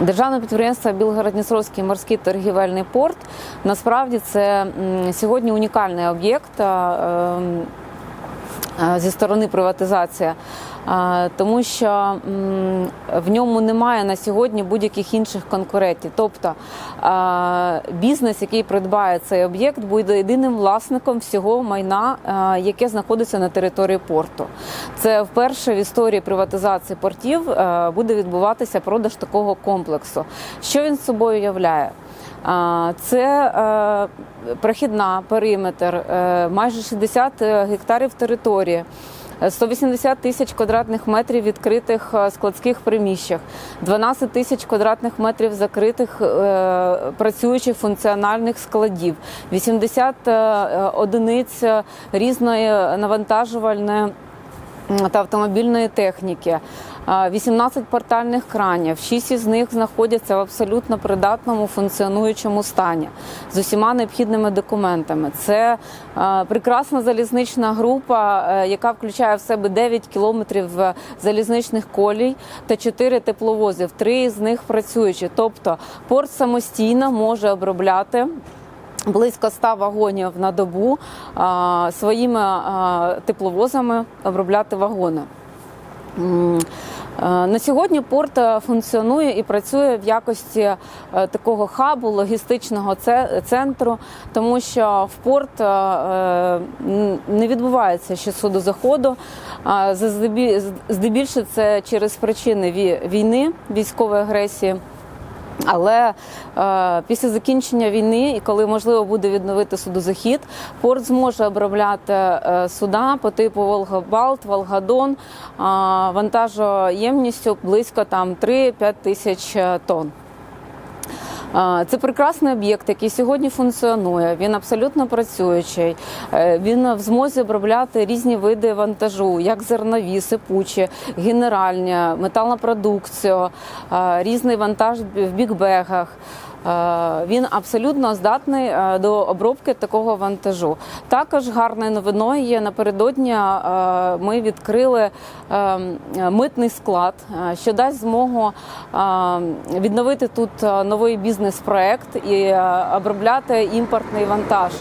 Державне підприємство Білгород-Дністровський морський торгівельний порт насправді це сьогодні унікальний об'єкт. ем, Зі сторони приватизація, а, тому що в ньому немає на сьогодні будь-яких інших конкурентів. Тобто бізнес, який придбає цей об'єкт, буде єдиним власником всього майна, яке знаходиться на території порту. Це вперше в історії приватизації портів е, буде відбуватися продаж такого комплексу. Що він собою являє? Це е, прохідна периметр, е, майже 60 гектарів території. Е, 180 тисяч квадратних метрів відкритих е, складських приміщень, 12 тисяч квадратних метрів закритих е, працюючих функціональних складів, 80 е, одиниць різної навантажувальної та автомобільної техніки. А, 18 портальних кранів, 6 із них знаходяться в абсолютно придатному функціонуючому стані з усіма необхідними документами. Це е, прекрасна залізнична група, е, яка включає в себе 9 кілометрів е, залізничних колій та 4 тепловозів. Три з них працюючі. Тобто порт самостійно може обробляти близько 100 вагонів на добу а, своїми а, тепловозами обробляти вагони. Е, На сьогодні порт е, функціонує і працює в якості е, такого хабу, логістичного центру, тому що в порт не відбувається ще судозаходу. Здебільше це через причини війни, військової агресії. Але е, після закінчення війни, і коли можливо буде відновити судозахід, порт зможе обробляти е, суда по типу Волга-Балт, Волгадон е, вантажоємністю близько там 3-5 тисяч е, тонн. Це прекрасний об'єкт, який сьогодні функціонує. Він абсолютно працюючий. Е, Він в змозі обробляти різні види вантажу, як зернові, сипучі, генеральні, металопродукцію, різний вантаж в бікбегах. Е, Він абсолютно здатний е, до обробки такого вантажу. Також гарною новиною є напередодні. е, Ми відкрили е, митний склад, що дасть змогу відновити тут новий бізнес-проект і обробляти імпортний вантаж.